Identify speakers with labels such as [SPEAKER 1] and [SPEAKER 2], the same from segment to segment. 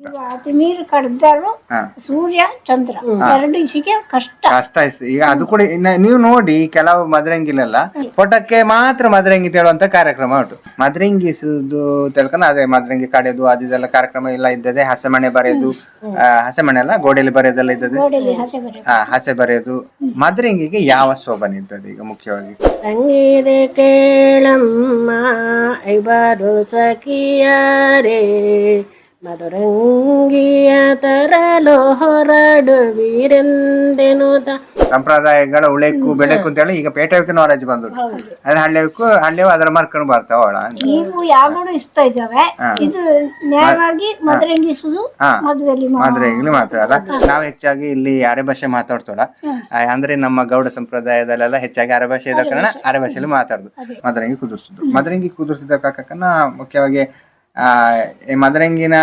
[SPEAKER 1] ಈಗ ಅತಿ ನೀರು ಕಡ್ದಾರು ಸೂರ್ಯ ಚಂದ್ರ. ಎರಡು ಇಸಿಗೆ ಕಷ್ಟ.
[SPEAKER 2] ಕಷ್ಟ ಆಯ್ತು ಈಗ ಅದು ಕೂಡ ಇನ್ನ ನೀವು ನೋಡಿ ಕೆಲವು ಮದ್ರಂಗಿಲೆಲ್ಲ ಫೋಟೋಕ್ಕೆ ಮಾತ್ರ ಮದ್ರಂಗಿ ತೇಳುವಂತ ಕಾರ್ಯಕ್ರಮ ಉಂಟು. ಮದ್ರಂಗಿಸುದು ತಿಳ್ಕೊಂಡು ಅದೇ ಮದ್ರಂಗಿ ಕಡೆದು ಅದಿದೆಲ್ಲ ಕಾರ್ಯಕ್ರಮ ಎಲ್ಲ ಇದ್ದದೆ ಹಸೆಮಣೆ ಬರೆಯೋದು ಆ, ಹಸೆಮಣೆ ಅಲ್ಲ ಗೋಡೆಯಲ್ಲಿ ಬರೆಯೋದೆಲ್ಲ ಇದ್ದದೆ
[SPEAKER 1] ಗೋಡೆಯಲ್ಲಿ ಹಸೆ ಬರೆ
[SPEAKER 2] ಆ, ಹಸೆ ಬರೆಯೋದು. ಮದ್ರಂಗಿಗೆ ಯಾವ ಶೋಭನೆ ಇದ್ದದೆ ಈಗ ಮುಖ್ಯವಾಗಿ?
[SPEAKER 3] ಕೇಳಮ್ಮ ಐಬಾರು ಸಖಿಯರೇ. ಮಧುರಂಗಿಯ ತರಲು ಹೊರಡುವಿರೆಂದೆನುತ
[SPEAKER 2] ಸಂಪ್ರದಾಯಗಳ ಉಳೆಕ್ಕು ಬೆಳಕು ಅಂತೇಳಿ ಈಗ ಪೇಟೆವಕ್ಕೆ ನಾಲೆಜ್ ಬಂದು ಅದ್ರ ಹಳ್ಳಿಯಕ್ಕೂ ಹಳ್ಳಿಯು ಅದರ ಮಾರ್ಕೊಂಡು ಬರ್ತಾವ ಅವಳ
[SPEAKER 1] ನೀವು ಯಾವಾಗಲೂ ಇಷ್ಟ ಇದ್ದಾವೆ. ಇದು ನ್ಯಾಯವಾಗಿ. ಮದುವೆಯಲ್ಲಿ
[SPEAKER 2] ನಾವು ಹೆಚ್ಚಾಗಿ ಇಲ್ಲಿ ಅರೆ ಭಾಷೆ ಮಾತಾಡ್ತೋಳ ಅಂದ್ರೆ ನಮ್ಮ ಗೌಡ ಸಂಪ್ರದಾಯದಲ್ಲೆಲ್ಲ ಹೆಚ್ಚಾಗಿ ಅರೆ ಭಾಷೆ ಇರೋ ಕಾರಣ ಅರೆ ಭಾಷೆಯಲ್ಲಿ ಮಾತಾಡುದು. ಮದರಂಗಿ ಕುದುರ್ಸುದು. ಮದರಂಗಿ ಕುದುರ್ಸಿದ ಕಾಕನ ಮುಖ್ಯವಾಗಿ ಆ ಈ ಮದರಂಗಿನ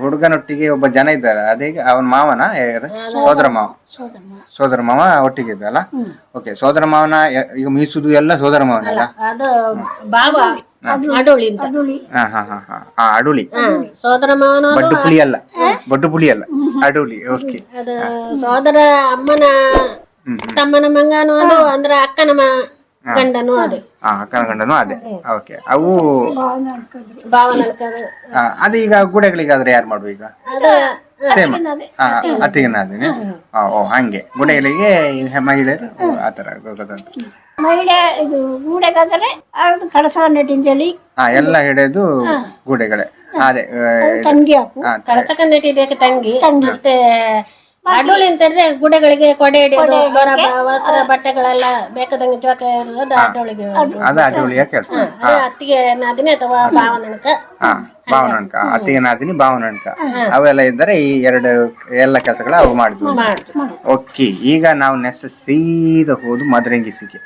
[SPEAKER 2] ಹುಡುಗನೊಟ್ಟಿಗೆ ಒಬ್ಬ ಜನ ಇದ್ದಾರೆ. ಅದೇ ಅವನ ಮಾವನ? ಯಾರು? ಸೋದರ ಮಾವ.
[SPEAKER 1] ಸೋದರ ಮಾವ.
[SPEAKER 2] ಸೋದರ ಮಾವ ಒಟ್ಟಿಗೆ ಇದ್ದಲ್ಲ ಓಕೆ ಸೋದರ ಮಾವನ ಯ- ಈಗ ಮೀಸುದು ಎಲ್ಲ ಸೋದರ ಮಾವನಲ್ಲ?
[SPEAKER 3] ಅದು ಅಡುಳಿ ಅಂತ.
[SPEAKER 2] ಹಾ ಹಾ ಹಾ ಹಾ. ಆ ಅಡುಳಿ
[SPEAKER 3] ಸೋದರ ಮಾವನ
[SPEAKER 2] ಬಡ್ಡು ಪುಳಿ ಅಲ್ಲ. ಬಡ್ಡು ಪುಳಿ ಅಲ್ಲ. ಅಡುಳಿ ಓಕೆ.
[SPEAKER 3] ಅದು ಸೋದರ ಅಮ್ಮನ ತಮ್ಮನ ಮಂಗನು ಅದು ಅಂದ್ರೆ ಅಕ್ಕನ ಮ ಗಂಡನು ಅದು.
[SPEAKER 2] ಆ ಅಕ್ಕನ ಗಂಡನು ಅದೇ. ಓಕೆ ಅವು ಆ, ಅದು ಈಗ ಗುಡೆಗಳಿಗಾದ್ರೆ ಯಾರು ಮಾಡುವ ಈಗ?
[SPEAKER 3] ಅದು.
[SPEAKER 2] ಸೇಮ್ ಓ ಹಂಗೆ. ಗುಡೆಗಳಿಗೆ ಈ ಮಹಿಳೆಯರು ಓ, ಆ ತರ
[SPEAKER 1] ಮಹಿಳೆ ಇದು ಗೂಡೆಗಾದರೆ ಅದು ಕಳಸ ನೆಟ್ಟಿಂಜಲಿ
[SPEAKER 2] ಹಾ ಎಲ್ಲ ಹಿಡಿದು ಗುಡೆಗಳೇ. ಅದೇ ಆ,
[SPEAKER 1] ತಂಗಿ ಹಾಕು.
[SPEAKER 3] ನೆಟ್ಟಿದ್ದಕ್ಕೆ ತಂಗಿ. ಮತ್ತೆ ಅಡುಳಿ ಅಂತಂದ್ರೆ ಗುಡೆಗಳಿಗೆ ಕೊಡೆ ಹಿಡಿಯೋದು ಹೊರ ವಸ್ತ್ರ ಬಟ್ಟೆಗಳೆಲ್ಲ ಬೇಕಾದಂಗೆ ಜೋಕ ಇರೋದು ಅಡ್ಡೋಳಿಗೆ
[SPEAKER 2] ಅದು ಅಡುಳಿಯ ಕೆಲಸ.
[SPEAKER 3] ಅದೇ ಅತ್ತಿಗೆ ನಾದಿನಿ ಅಥವಾ ಭಾವನಕ
[SPEAKER 2] ಹಾ ಭಾವನಣ್ಕ ಅತ್ತಿಗೆ ನಾದಿನಿ ಭಾವನಣ್ಕ ಅವೆಲ್ಲ ಇದ್ದರೆ ಈ ಎರಡು ಎಲ್ಲ ಕೆಲಸಗಳು ಅವು ಮಾಡಿದ್ವು ಓಕೆ ಈಗ ನಾವು ನೆಸ ಸೀದಾ ಹೋದು ಮದ್ರಂಗಿಸಿಗೆ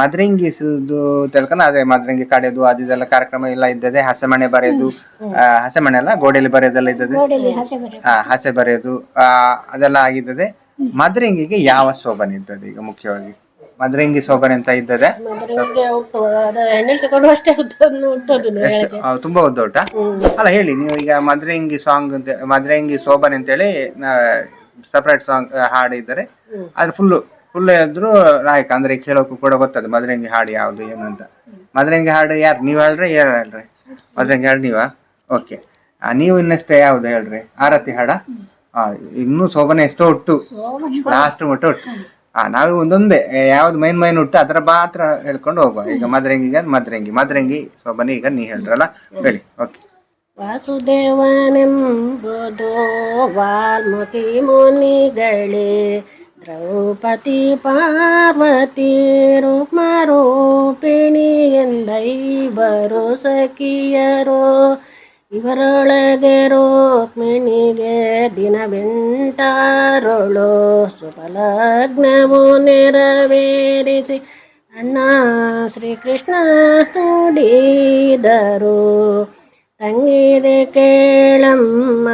[SPEAKER 2] ಮದ್ರಂಗಿಸುದು ತಿಳ್ಕೊಂಡು ಅದೇ ಮದ್ರಂಗಿ ಕಡೆದು ಅದಿದೆಲ್ಲ ಕಾರ್ಯಕ್ರಮ ಎಲ್ಲ ಇದ್ದದೆ ಹಸೆಮಣೆ ಬರೆಯೋದು ಹಸೆಮಣೆ ಅಲ್ಲ ಗೋಡೆಯಲ್ಲಿ ಬರೆಯೋದೆಲ್ಲ ಇದ್ದದೆ
[SPEAKER 1] ಹಾ ಹಸೆ
[SPEAKER 2] ಬರೆಯೋದು ಆ, ಅದೆಲ್ಲ ಆಗಿದ್ದದೆ ಮದ್ರಂಗಿಗೆ ಯಾವ ಶೋಭನೆ ಇದ್ದದೆ ಈಗ ಮುಖ್ಯವಾಗಿ? ಮದ್ರಂಗಿ ಸೋಗಣೆ ಅಂತ ಇದ್ದದೆ.
[SPEAKER 3] ತುಂಬಾ ಉದ್ದ ಅದು ಎಣ್ಣೆ ತಗೊಂಡು ಅಷ್ಟೇ ಹುಟ್ಟೋದು ಹುಟ್ಟೋದು
[SPEAKER 2] ಆ, ತುಂಬಾ ಉದ್ದೋಟ ಅಲ್ಲ ಹೇಳಿ ನೀವು ಈಗ ಮದ್ರಂಗಿ ಸಾಂಗ್ ಅಂತ ಸೋಬನೆ ಅಂತ ಹೇಳಿ ಸಪರೇಟ್ ಸಾಂಗ್ ಹಾಡಿದ್ದಾರೆ ಅದ್ರ ಫುಲ್ಲು ಫುಲ್ ಇದ್ರು ನಾಯಕ ಅಂದ್ರೆ ಕೇಳೋಕು ಕೂಡ ಗೊತ್ತದೆ ಮದ್ರಂಗಿ ಹಾಡು ಯಾವ್ದು ಏನು ಅಂತ. ಮದ್ರಂಗಿ ಹಾಡು ಯಾರು ನೀವ್ ಹೇಳ್ರಿ ಯಾರು ಹೇಳ್ರಿ? ಮದ್ರಂಗಿ ಹಾಡು ನೀವಾ? ಓಕೆ ನೀವು ಇನ್ನಷ್ಟೇ ಯಾವ್ದು ಹೇಳ್ರಿ? ಆರತಿ ಹಾಡ? ಆ, ಇನ್ನೂ ಶೋಭನೆ ಎಷ್ಟೋ ಉಟ್ಟು ಲಾಸ್ಟ್ ಮಟ್ಟ ಉಟ್ಟು ಆ ನಾವು ಒಂದೊಂದೇ ಯಾವ್ದು ಮೈನ್ ಮೈನ್ ಹುಟ್ಟು ಅದರ ಮಾತ್ರ ಹೇಳ್ಕೊಂಡು ಹೋಗುವ. ಈಗ ಮದ್ರಂಗಿಗೆ ಮದ್ರಂಗಿ ಮದ್ರಂಗಿ ಸೊಬನಿ ಈಗ ನೀ ಹೇಳ್ರಲ್ಲ? ಹೇಳಿ ಓಕೆ.
[SPEAKER 3] ವಾಸುದೇವನೆಂಬುದು ವಾಲ್ಮತಿ ಮುನಿಗಳೇ ದ್ರೌಪದಿ ಪಾರ್ವತಿ ಎಂದೈ ಬರು ಸಖಿಯರು. ಇವರೊಳಗೆ ರುಕ್ಮಿಣಿಗೆ ದಿನವೆಂಟಾರೊಳು ಸುಫಲಗ್ನವು ನೆರವೇರಿಸಿ ಅಣ್ಣ ಶ್ರೀಕೃಷ್ಣ ನುಡಿದರು. ತಂಗಿರೆ ಕೇಳಮ್ಮ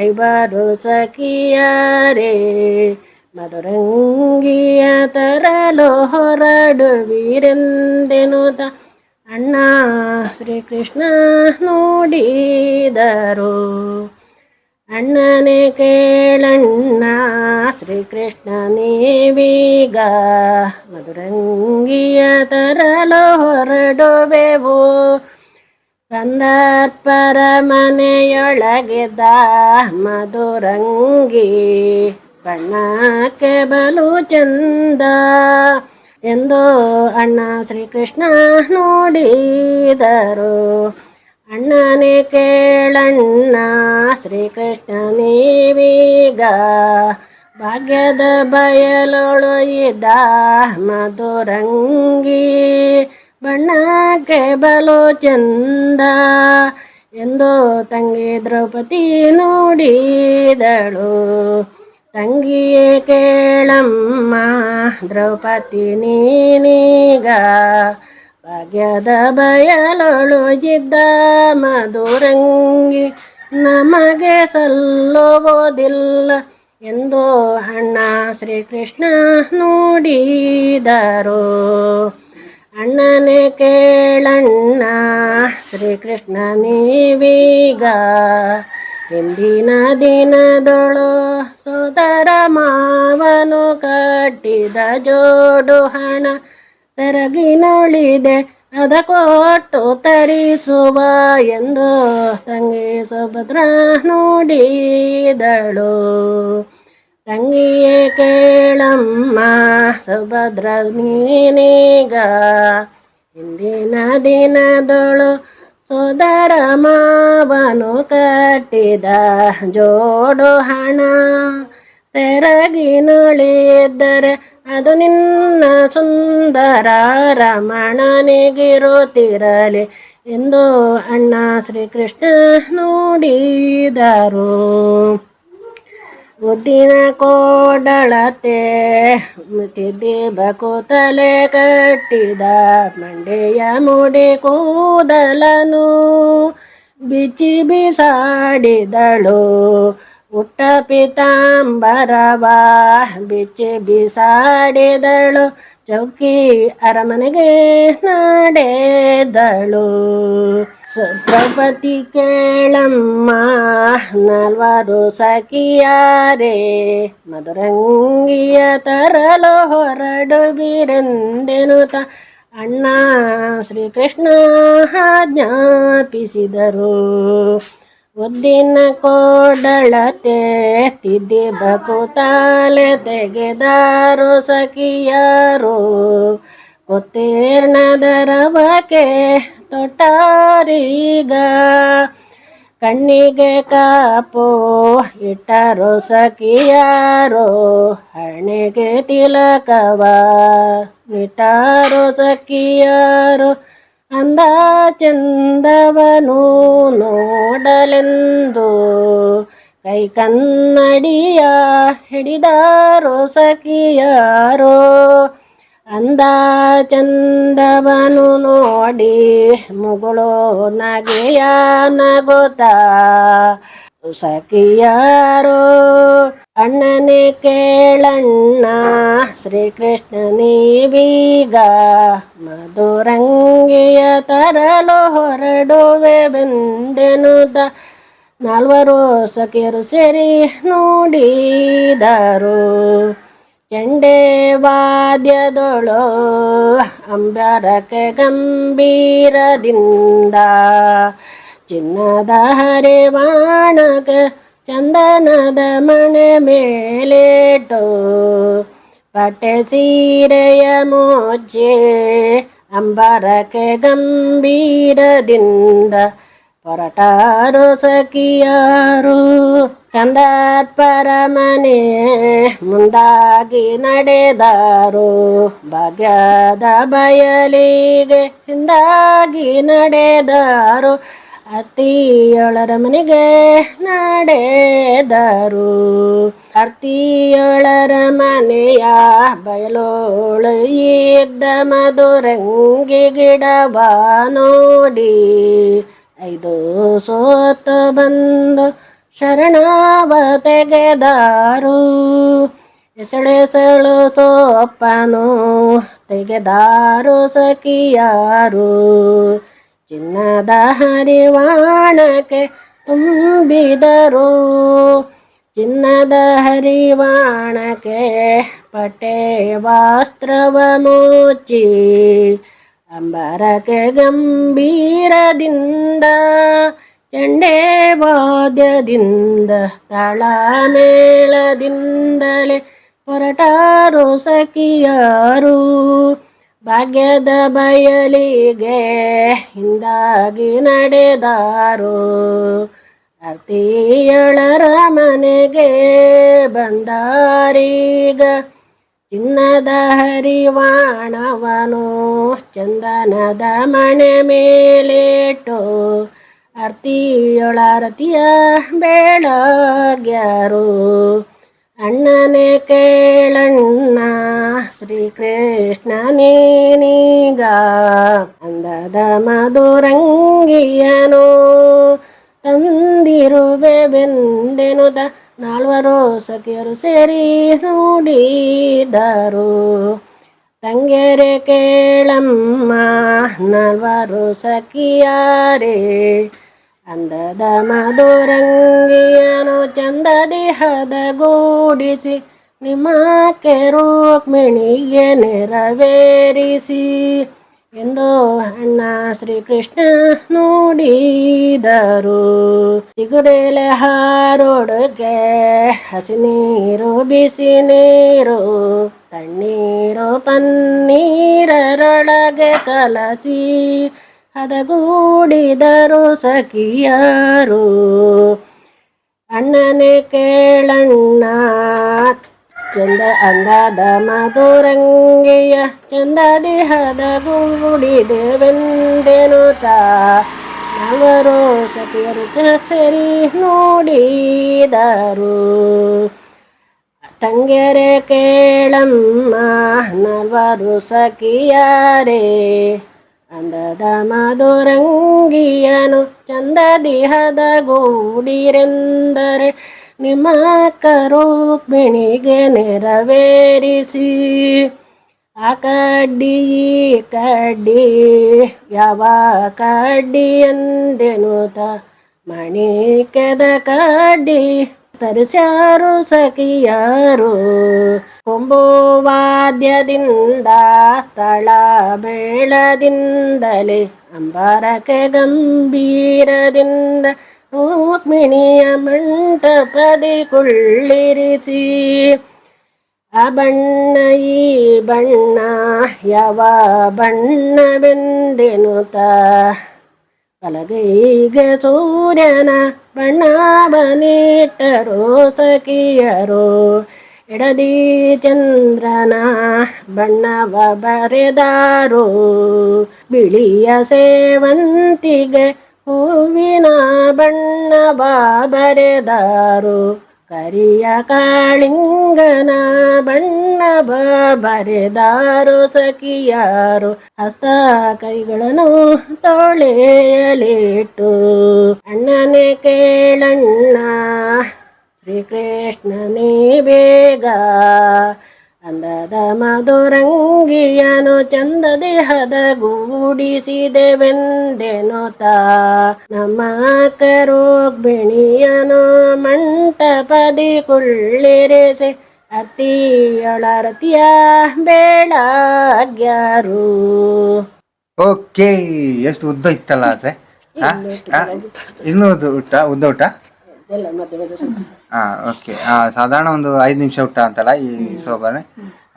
[SPEAKER 3] ಐಬಾರು ಸಖಿಯರೇ, ಮಧುರಂಗಿಯ ತರಲು ಹೊರಡುವಿರೆಂದೆನುತ ಅಣ್ಣ ಶ್ರೀಕೃಷ್ಣ ನೋಡಿದರು. ಅಣ್ಣನೇ ಕೇಳಣ್ಣ, ಶ್ರೀಕೃಷ್ಣ ನೀವೀಗ ಮಧುರಂಗಿಯ ತರಲು ಹೊರಡುವೆವು. ಕಂದರ್ಪರ ಮನೆಯೊಳಗಿದ್ದ ಮಧುರಂಗಿ ಬಣ್ಣಕ್ಕೆ ಬಲು ಚಂದ ಎಂದು ಅಣ್ಣ ಶ್ರೀಕೃಷ್ಣ ನೋಡಿದರು. ಅಣ್ಣನೇ ಕೇಳಣ್ಣ ಶ್ರೀಕೃಷ್ಣ ನೀವೀಗ ಭಾಗ್ಯದ ಬಯಲೊಳು ಇದ್ದ ಮಧುರಂಗಿ, ಬಣ್ಣಕ್ಕೆ ಬಲು ಚಂದ ಎಂದು ತಂಗಿ ದ್ರೌಪದಿ ನುಡಿದಳು. ತಂಗಿಯೇ ಕೇಳಮ್ಮ, ದ್ರೌಪದಿ ನೀನೀಗ ಭಾಗ್ಯದ ಬಯಲೊಳು ಜಿದ್ದ ಮಧುರಂಗಿ ನಮಗೆ ಸಲ್ಲುವುದಿಲ್ಲ ಎಂದು ಅಣ್ಣ ಶ್ರೀಕೃಷ್ಣ ನೋಡಿದರು. ಅಣ್ಣನೇ ಕೇಳಣ್ಣ, ಶ್ರೀಕೃಷ್ಣ ನೀವೀಗ ಹಿಂದಿನ ದಿನದೊಳು ಕಟ್ಟಿದ ಜೋಡು ಹಣ ಸೆರಗಿನೊಳಿದೆ, ಅದ ಕೊಟ್ಟು ತರಿಸುವ ಎಂದು ತಂಗಿ ಸುಭದ್ರ ನೋಡಿದಳು. ತಂಗಿಯೇ ಕೇಳಮ್ಮ ಸುಭದ್ರ, ನೀನೀಗ ಹಿಂದಿನ ದಿನದೊಳು ಸುಧರ ಮಾವನು ಕಟ್ಟಿದ ಜೋಡು ಹಣ ಸೆರಗಿನೊಳಿದ್ದರೆ ಅದು ನಿನ್ನ ಸುಂದರ ರಮಣನಿಗಿರುತ್ತಿರಲಿ ಎಂದು ಅಣ್ಣ ಶ್ರೀಕೃಷ್ಣ ನೋಡಿದರು. ಉದ್ದಿನ ಕೋಡಳತೆ ತಿದ್ದಿ ಬಕುತಲೆ ಕಟ್ಟಿದ ಮಂಡೆಯ ಮುಡಿ ಕೂದಲನು ಬಿಚ್ಚಿ ಬಿಸಾಡಿದಳು. ಪಿತಾಂಬರವ ಬಿಚ್ಚಿ ಬಿಸಾಡಿದಳು, ಚೌಕಿ ಅರಮನೆಗೆ ನಡೆದಳು. ದ್ರೌಪದಿ ಕೇಳಮ್ಮ, ನಾಲ್ವರು ಸಖಿಯಾರೆ, ಮಧುರಂಗಿಯ ತರಲು ಹೊರಡು ಬೀರೆಂದೆನುತ ಅಣ್ಣ ಶ್ರೀಕೃಷ್ಣ ಆಜ್ಞಾಪಿಸಿದರು. ಉದ್ದಿನ ಕೋಡಳತೆ ತಿದ್ದಿ ಬಕುತಾಲೆ ತೆಗೆದಾರು ಸಖಿಯರು. ಉತ್ತೀರ್ಣದ ರವಕೆ ತೊಟ್ಟಾರೀಗ. ಕಣ್ಣಿಗೆ ಕಾಪು ಇಟ್ಟರು ಸಖಿಯಾರು. ಹಣೆಗೆ ತಿಲಕವ ಇಟ್ಟರು ಸಖಿಯಾರು. ಅಂದ ಚಂದವನು ನೋಡಲೆಂದು ಕೈ ಕನ್ನಡಿಯ ಹಿಡಿದಾರೋ ಸಖಿಯಾರೋ. ಅಂದ ಚಂದವನು ನೋಡಿ ಮುಗುಳು ನಗೆಯ ನಗೋತ ಸಖಿಯಾರೋ. ಅಣ್ಣನೇ ಕೇಳಣ್ಣ ಶ್ರೀಕೃಷ್ಣ ನೀವೀಗ ಮಧುರಂಗಿಯ ತರಲು ಹೊರಡುವೆ ಬೆಂದೆನುದ. ನಾಲ್ವರು ಸಖಿಯರು ಸೇರಿ ನೋಡಿದರು ಚೆಂಡೆ ವಾದ್ಯದೊಳು ಅಂಬರಕ್ಕೆ ಗಂಭೀರದಿಂದ. ಚಿನ್ನದ ಹರಿವಾಣಕ ಚಂದನದ ಮಣೆ ಮೇಲೇಟು ಪಟ್ಟೆ ಸೀರೆಯ ಮೋಜೆ ಅಂಬರಕ್ಕೆ ಗಂಭೀರದಿಂದ ಹೊರಟಾರು ಸಖಿಯಾರು. ಕಂದಾತ್ಪರ ಮನೆ ಮುಂದಾಗಿ ನಡೆದಾರು. ಭಾಗ್ಯದ ಬಯಲಿಗೆ ಹಿಂದಾಗಿ ನಡೆದಾರು. ಅತ್ತಿಯೊಳರ ಮನೆಗೆ ನಡೆದರು. ಅರ್ತಿಯೊಳರ ಮನೆಯ ಬಯಲೋಳು ಇದ್ದ ಮಧುರಂಗಿ ಗಿಡವ ನೋಡಿ ಐದು ಸೋತ ಬಂದು ಶರಣವ ತೆಗೆದಾರು. ಎಸಳೆಸಳು ಸೋಪ್ಪನು ತೆಗೆದಾರು ಸಖಿಯಾರು. ಚಿನ್ನದ ಹರಿವಾಣಕ್ಕೆ ತುಂಬಿದರು ಚಿನ್ನದ ಹರಿವಾಣಕ್ಕೆ ಪಟೆ ವಸ್ತ್ರವ ಮುಚ್ಚಿ ಅಂಬರಕ್ಕೆ ಗಂಭೀರದಿಂದ ಚಂಡೆ ವಾದ್ಯದಿಂದ ತಾಳ ಮೇಳದಿಂದಲೇ ಹೊರಟಾರು ಸಖಿಯಾರು ಭಾಗ್ಯದ ಬಯಲಿಗೆ ಹಿಂದಾಗಿ ನಡೆದಾರು. ಅತಿಯಳರ ಮನೆಗೆ ಬಂದಾರೀಗ. ಚಿನ್ನದ ಹರಿವಾಣವನು ಚಂದನದ ಮಣೆ ಮೇಲೇಟು. ಅರ್ತಿಯೊಳರತಿಯ ಬೆಳಗ್ಯಾರು. ಅಣ್ಣನೇ ಕೇಳಣ್ಣ ಶ್ರೀಕೃಷ್ಣ ನೀನೀಗ ಅಂದದ ಮಧುರಂಗಿಯನು ತಂದಿರುವೆ ಬೆಂದೆನುದ ನಾಲ್ವರು ಸಖಿಯರು ಸೇರಿ ನೋಡಿದರು ತಂಗೆರೆ ಕೇಳಮ್ಮ, ನಾಲ್ವರು ಸಖಿಯಾರೆ? ಅಂದದ ಮಧುರಂಗಿಯನು ದೇಹದ ಹದಗೂಡಿಸಿ ನಿಮ್ಮ ರುಕ್ಮಿಣಿಗೆ ನೆರವೇರಿಸಿ ಎಂದು ಅಣ್ಣ ಶ್ರೀಕೃಷ್ಣ ನೋಡಿದರು. ಹಾರೋಡಕ್ಕೆ ಹಸಿ ನೀರು, ಬಿಸಿ ನೀರು, ತಣ್ಣೀರು, ಪನ್ನೀರರೊಳಗೆ ಕಲಸಿ ಹದಗೂಡಿದರು ಸಖಿಯರು. ಅಣ್ಣನೇ ಕೇಳಣ್ಣ ಚಂದ ಅಂದಾದ ಮಧುರಂಗಿಯ ಚಂದದಿ ಹದಗೂಡಿದೆವೆಂದೆನು ತಾ? ನವರು ಸಖಿಯರು ಸರಿ ನೋಡಿದರು. ತಂಗೆರೆ ಕೇಳಮ್ಮ ನಲ್ವರು ಸಖಿಯರೇ. ಅಂದದ ಮಧುರಂಗಿಯನು ಚಂದದಿ ಹದಗೂಡಿರೆಂದರೆ ನಿಮ್ಮ ಕರುಕ್ಮಿಣಿಗೆ ನೆರವೇರಿಸಿ. ಆ ಕಡ್ಡಿ, ಈ ಕಡ್ಡಿ, ಯಾವ ಕಡ್ಡಿ ಎಂದೆನುತ ತ ಮಣಿಕೆದ ಕಡ್ಡಿ. ತರಿಸ್ಯಾರು ಸಖಿಯಾರು ಕೊಂಬುವಾದ್ಯದಿಂದ ಸ್ಥಳ ಬೇಳದಿಂದಲೇ ಅಂಬಾರಕ್ಕೆ ಗಂಭೀರದಿಂದ ರುಕ್ಮಿಣಿಯ ಮಂಟಪದಿ ಕುಳ್ಳಿರಿಸಿ ಆ ಬಣ್ಣ ಈ ಬಣ್ಣ, ಯಾವ ಬಣ್ಣವೆಂದೆನುತ. ಬಲಗೈಗೆ ಸೂರ್ಯನ ಬಣ್ಣ ಬನಿಟ್ಟರು ಸಖಿಯರು. ಎಡದಿ ಚಂದ್ರನ ಬಣ್ಣವ ಬರೆದಾರು. ಬಿಳಿಯ ಸೇವಂತಿಗೆ ಹೂವಿನ ಬಣ್ಣ ಬರೆದಾರು ಕರಿಯ ಕಾಳಿಂಗನ ಬಣ್ಣ ಬರೆದಾರು ಸಖಿಯಾರು, ಹಸ್ತ ಕೈಗಳನ್ನು ತೊಳೆಯಲಿಟ್ಟು ಅಣ್ಣನೇ ಕೇಳಣ್ಣ, ಶ್ರೀಕೃಷ್ಣನೇ ಬೇಗ ಅಂದದ ಮಧುರಂಗಿಯನು ಚಂದದಿ ಹದಗೂಡಿಸಿದೆವೆಂದೆನುತ ನಮ್ಮ ಕರೋಗ್ಬಿಣಿಯನು ಮಂಟಪದಿ ಕುಳ್ಳಿರಿಸಿ. ಅತ್ತಿಯೊಳರತಿಯ ಬೇಳಾಗ್ಯಾರು.
[SPEAKER 2] ಓಕೆ ಎಷ್ಟು ಉದ್ದ ಇತ್ತಲ್ಲ ಅದೇ? ಇನ್ನೂ ಉದ್ದ. ಊಟ ಉದ್ದ ಊಟ?
[SPEAKER 3] ಎಲ್ಲ ಮಧ್ಯೆ ಮಧ್ಯೆ ಸ್ವಲ್ಪ.
[SPEAKER 2] ಹಾ ಓಕೆ ಸಾಧಾರಣ ಒಂದು ಐದು ನಿಮಿಷ ಊಟ ಅಂತಲ್ಲ ಈ ಶೋಭನೆ?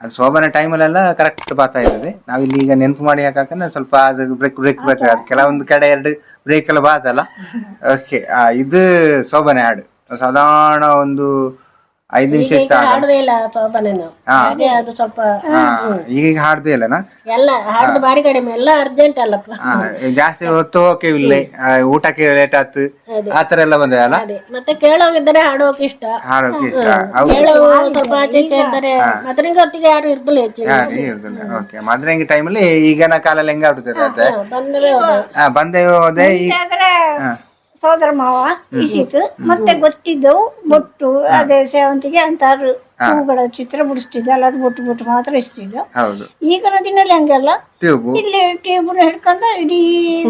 [SPEAKER 2] ಅದು ಶೋಭನೆ ಟೈಮಲ್ಲೆಲ್ಲ ಕರೆಕ್ಟ್ ಬರ್ತಾ ನಾವು ನಾವಿಲ್ಲಿ ಈಗ ನೆನಪು ಮಾಡಿ ಹಾಕಂದ್ರೆ ಸ್ವಲ್ಪ ಅದು ಬ್ರೇಕ್ ಬ್ರೇಕ್ ಬೇಕಾಗುತ್ತೆ. ಕೆಲವೊಂದು ಕಡೆ ಎರಡು ಬ್ರೇಕ್ ಎಲ್ಲ ಬಾತಲ್ಲ ಓಕೆ ಇದು ಶೋಭನೆ ಹಾಡು. ಸಾಧಾರಣ ಒಂದು ಐದು ನಿಮಿಷ ಇತ್ತು ಆಗ
[SPEAKER 3] ಹಾಡುದೇ ಇಲ್ಲ ಹಾಗೆ ಅದು ಸ್ವಲ್ಪ
[SPEAKER 2] ಈಗ ಹಾಡ್ದೇ ಇಲ್ಲನಾ?
[SPEAKER 3] ಎಲ್ಲ ಹಾಡುದು ಬಾರಿ ಕಡಿಮೆ ಎಲ್ಲ ಅರ್ಜೆಂಟ್ ಅಲ್ಲಪ್ಪ
[SPEAKER 2] ಜಾಸ್ತಿ ಹೊತ್ತು ಹೋಗಕ್ಕೆ ಇಲ್ಲ ಆ, ಊಟಕ್ಕೆ ಲೇಟ್ ಆತು. ಆತರ ಎಲ್ಲ ಬಂದೆ ಅಲ್ಲ?
[SPEAKER 3] ಅದೇ. ಮತ್ತೆ ಕೇಳೋಗಿದ್ದರೆ ಹಾಡೋಕೆ ಇಷ್ಟ.
[SPEAKER 2] ಹಾಡೋಕೆ ಇಷ್ಟ. ಹೌದು.
[SPEAKER 3] ಸ್ವಲ್ಪ ಆಚೆ ಈಚೆ ಇದ್ದರೆ ಮದ್ರಂಗ ಹೊತ್ತಿಗೆ ಯಾರು ಹೆಚ್ಚಿನ
[SPEAKER 2] ಓಕೆ ಮದ್ರಂಗಿ ಟೈಮಲ್ಲಿ ಈಗಿನ ಕಾಲ ಹೆಂಗ
[SPEAKER 3] ಹಾ, ಬಂದರೆ ಹೋದ.
[SPEAKER 2] ಬಂದೆ ಹೋದೆ ಈ
[SPEAKER 1] ಆದ್ರೆ ಸೋದರ ಮಾವ ಇಸಿತು. ಮತ್ತೆ ಗೊತ್ತಿದ್ದವು ಬೊಟ್ಟು ಅದೇ ಸೇವಂತಿಗೆ ಅಂತಾರು. ಹೂಗಳ ಚಿತ್ರ ಬಿಡಿಸ್ತಿದ್ದ ಅದು ಬೊಟ್ಟು ಬೊಟ್ಟು ಮಾತ್ರ ಇಸ್ತಿದ್ದು ಈಗಿನ ದಿನಲ್ಲಿ ಹಂಗಲ್ಲ.
[SPEAKER 2] ಟ್ಯೂಬ್.
[SPEAKER 1] ಇಲ್ಲಿ ಟೇಬಲ್ ಹಿಡ್ಕೊಂಡ ಇಡೀ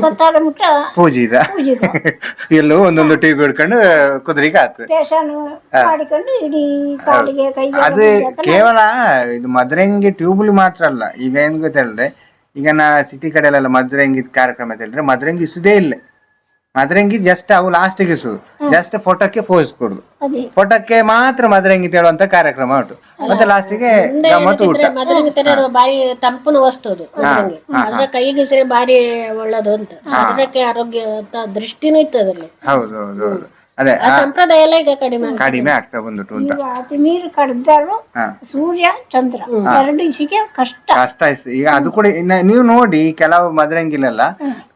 [SPEAKER 1] ಗೊತ್ತಾದ ಮುಟ್ಟ ಪೂಜೆದು
[SPEAKER 2] ಎಲ್ಲೋ ಒಂದೊಂದು ಟ್ಯೂಬ್ ಹಿಡ್ಕೊಂಡು ಕುದುರೆಗೆ ಆತು
[SPEAKER 1] ಸ್ಟೇಷನ್ ಮಾಡಿಕೊಂಡು ಇಡೀ ಕಾಲಿಗೆ ಕೈ
[SPEAKER 2] ಅದು ಕೇವಲ ಇದು ಮದ್ರಂಗಿ ಟ್ಯೂಬ್ಲಿ ಮಾತ್ರ ಅಲ್ಲ. ಈಗ ಏನ್ ಗೊತ್ತಲ್ರಿ ಈಗ ನಾ ಸಿಟಿ ಕಡೆಯಲ್ಲೆಲ್ಲ ಮದ್ರಂಗಿ ಕಾರ್ಯಕ್ರಮ ಅಂತ ಹೇಳಿದ್ರೆ ಮದ್ರಂಗಿ ಇಸುದೇ ಇಲ್ಲ. ಮದ್ರಂಗಿ ಜಸ್ಟ್ ಅವು ಲಾಸ್ಟಿಗೆ ಸು ಜಸ್ಟ್ ಫೋಟೋಕ್ಕೆ ಪೋಸ್ ಕೊಡುದು. ಫೋಟೋಕ್ಕೆ ಮಾತ್ರ ಮದರಂಗಿ ತೇಳುವಂತ ಕಾರ್ಯಕ್ರಮ ಉಂಟು. ಮತ್ತೆ ಲಾಸ್ಟಿಗೆ ಗಮ್ಮತ್ತು ಊಟ.
[SPEAKER 3] ಮದ್ರಂಗಿ ತರ ಬಾರಿ ತಂಪನ ವಸ್ತು ಅದು ಅದ್ರ ಸರಿ ಬಾರಿ ಒಳ್ಳೇದು ಅಂತ. ಅದಕ್ಕೆ ಆರೋಗ್ಯ ಅಂತ ದೃಷ್ಟಿನೂ ಇತ್ತು ಅದ್ರಲ್ಲಿ.
[SPEAKER 2] ಹೌದು ಹೌದು ಹೌದು. ಅದೇ
[SPEAKER 3] ಆ ಸಂಪ್ರದಾಯ ಎಲ್ಲ ಈಗ ಕಡಿಮೆ
[SPEAKER 2] ಕಡಿಮೆ ಆಗ್ತಾ ಬಂದ್ಬಿಟ್ಟು ಅಂತ.
[SPEAKER 1] ನೀರು ಕಡ್ದಾರು ಸೂರ್ಯ ಚಂದ್ರ ಎರಡು ಇಸಿಗೆ ಕಷ್ಟ.
[SPEAKER 2] ಕಷ್ಟ ಈಗ ಅದು ಕೂಡ ಇನ್ನ ನೀವು ನೋಡಿ ಕೆಲವು ಮದ್ರಂಗಿಲೆಲ್ಲ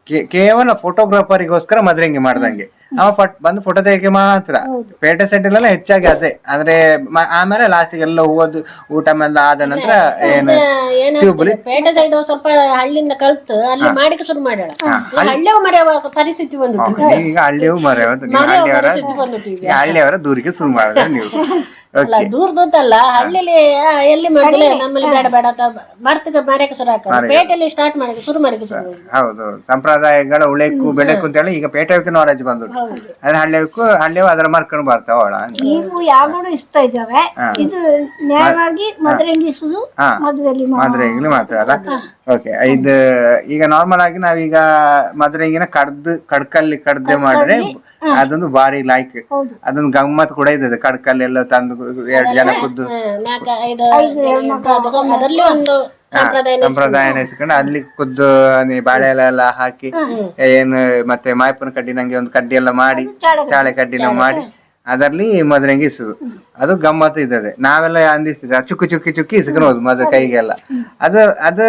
[SPEAKER 2] ಕೇ- ಕೇವಲ ಫೋಟೋಗ್ರಾಫರಿಗೋಸ್ಕರ ಮದ್ರಂಗಿ ಮಾಡ್ದಂಗೆ. ಅವ ಫಟ್ ಬಂದು ಫೋಟೋ ತೆಗೆ ಮಾತ್ರ. ಪೇಟೆ ಸೈಡ್ ಎಲ್ಲ ಹೆಚ್ಚಾಗಿ ಅದೇ. ಅಂದ್ರೆ ಮ- ಆಮೇಲೆ ಲಾಸ್ಟಿಗೆ ಎಲ್ಲ ಹೋಗೋದು ಊಟ ಮೇಲೆ ಆದ ನಂತರ ಏನು
[SPEAKER 3] ಏನಾಗ್ತದೆ ಪೇಟೆ ಸೈಡ್ ಸ್ವಲ್ಪ ಹಳ್ಳಿಯಿಂದ ಕಲ್ತು ಅಲ್ಲಿ ಮಾಡಿಕ ಶುರು ಮಾಡ್ಯಾಳ. ಈ ಹಳ್ಳಿಯವ ಮರೆಯುವ ಪರಿಸ್ಥಿತಿ ಬಂದಿತ್ತು.
[SPEAKER 2] ಈಗ ಹಳ್ಳಿಯೂ ನೀವು ಹಳ್ಳಿಯವರ
[SPEAKER 3] ಪರಿಸ್ಥಿತಿ ಈಗ
[SPEAKER 2] ಹಳ್ಳಿಯವರ ದೂರಿಗೆ ಶುರು ಮಾಡಿದ್ರೆ ನೀವು.
[SPEAKER 3] ಅಲ್ಲ ದೂರದಲ್ಲ ಹಳ್ಳಿಲಿ ಎಲ್ಲಿ ಮಾಡಿದ್ರೆ ನಮ್ಮಲ್ಲಿ ಬೇಡ ಬೇಡ ಅಂತ ಮಾರಕ್ಕೆ ಶುರು ಹಾಕೋದು. ಪೇಟೆಯಲ್ಲಿ ಸ್ಟಾರ್ಟ್ ಮಾಡಿದ್ರು ಶುರು ಮಾಡಿದ್ರು ಶುರು. ಮಾಡಿದ್ರು.
[SPEAKER 2] ಹೌದು ಸಂಪ್ರದಾಯಗಳ ಉಳೆಕು ಬೆಳಕು ಅಂತೇಳಿ ಈಗ ಪೇಟೆ ನಾಲೆಜ್ ಬಂದ್ರು. ಅದ್ರ ಹಳ್ಳಿಯಕ್ಕೂ ಹಳ್ಳಿಯವು ಅದರ ಮರ್ಕೊಂಡು ಬರ್ತಾವಳ
[SPEAKER 1] ನೀವು ಯಾವಾಗಲೂ ಇಷ್ಟ ಇದ್ದಾವೆ. ಇದು ನ್ಯಾಯವಾಗಿ ಮದರಂಗಿಸುದು
[SPEAKER 2] ಹಾ.
[SPEAKER 1] ಮದುವೆಯಲ್ಲಿ ಮಾ-
[SPEAKER 2] ಮದುವೆ ಈಗಲೂ ಮಾತ್ರ ಅಲ್ಲ? ಓಕೆ ಇದು ಈಗ ನಾರ್ಮಲ್ ಆಗಿ ನಾವೀಗ ಮದುವೆಗಿನ ಕಡ್ದು ಕಡ್ಕಲ್ಲಿ ಕಡ್ದೆ ಮಾಡಿದ್ರೆ ಅದೊಂದು ಭಾರಿ ಲೈಕ್
[SPEAKER 1] ಹೌದು.
[SPEAKER 2] ಅದೊಂದು ಗಮ್ಮತ್ ಕೂಡ ಇದೆ ಕಡ್ಕಲ್ಲಿ ಎಲ್ಲ ತಂದು ಎರಡು ಜನ ಖುದ್ದು
[SPEAKER 3] ಹಾ, ನಾಲ್ಕು ಐದು ಅದು ಅದರಲ್ಲಿ ಒಂದು ಸಂಪ್ರದಾಯ
[SPEAKER 2] ನೆನೆಸ್ಕೊಂಡು ಅಲ್ಲಿ ಖುದ್ದು ನೀ ಬಾಳೆ ಎಲೆ ಎಲ್ಲ ಹಾಕಿ ಏನು ಮತ್ತೆ ಮಾಯಪ್ಪನ ಕಡ್ಡಿ ನಂಗೆ ಒಂದು ಕಡ್ಡಿ ಎಲ್ಲ ಮಾಡಿ ಚಾಳೆ ಕಡ್ಡಿನ ಮಾಡಿ ಅದರಲ್ಲಿ ಮದುವೆಗೆ ಇಸುದು ಅದು ಗಮ್ಮತ್ತು ಇದ್ದದೆ ನಾವೆಲ್ಲ ಅಂದಿಸಿದ ಚುಕ್ಕಿ ಚುಕ್ಕಿ ಚುಕ್ಕಿ ಇಸ್ಕನೋದು ಮದ ಕೈಗೆಲ್ಲ. ಅದು ಅದು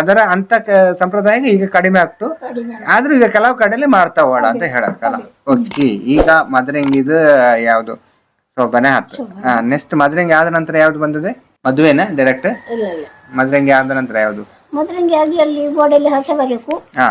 [SPEAKER 2] ಅದರ ಅಂತ ಕ- ಸಂಪ್ರದಾಯ ಈಗ ಕಡಿಮೆ ಆಗ್ತು. ಆದ್ರೂ ಈಗ ಕೆಲವು ಕಡೆಯಲ್ಲಿ ಮಾಡ್ತಾವಳ ಅಂತ ಹೇಳಕ್ಕಲ್ಲ ಓಕೆ ಈಗ ಮದ್ರಂಗಿದು ಯಾವ್ದು? ಶೋಭನೆ ಹತ್ತು ನೆಕ್ಸ್ಟ್ ಮದ್ರಂಗಿ ಆದ ನಂತರ ಯಾವ್ದು ಬಂದಿದೆ? ಮದುವೆನಾ ಡೈರೆಕ್ಟ್
[SPEAKER 3] ಇಲ್ಲ ಇಲ್ಲ.
[SPEAKER 2] ಮದ್ರಂಗಿ ಆದ ನಂತರ ಯಾವ್ದು?
[SPEAKER 1] ಮದರಂಗಿ ಆಗಿ ಅಲ್ಲಿ ಬೋರ್ಡಲ್ಲಿ ಹಸ ಬರಬೇಕು.
[SPEAKER 2] ಹಾ.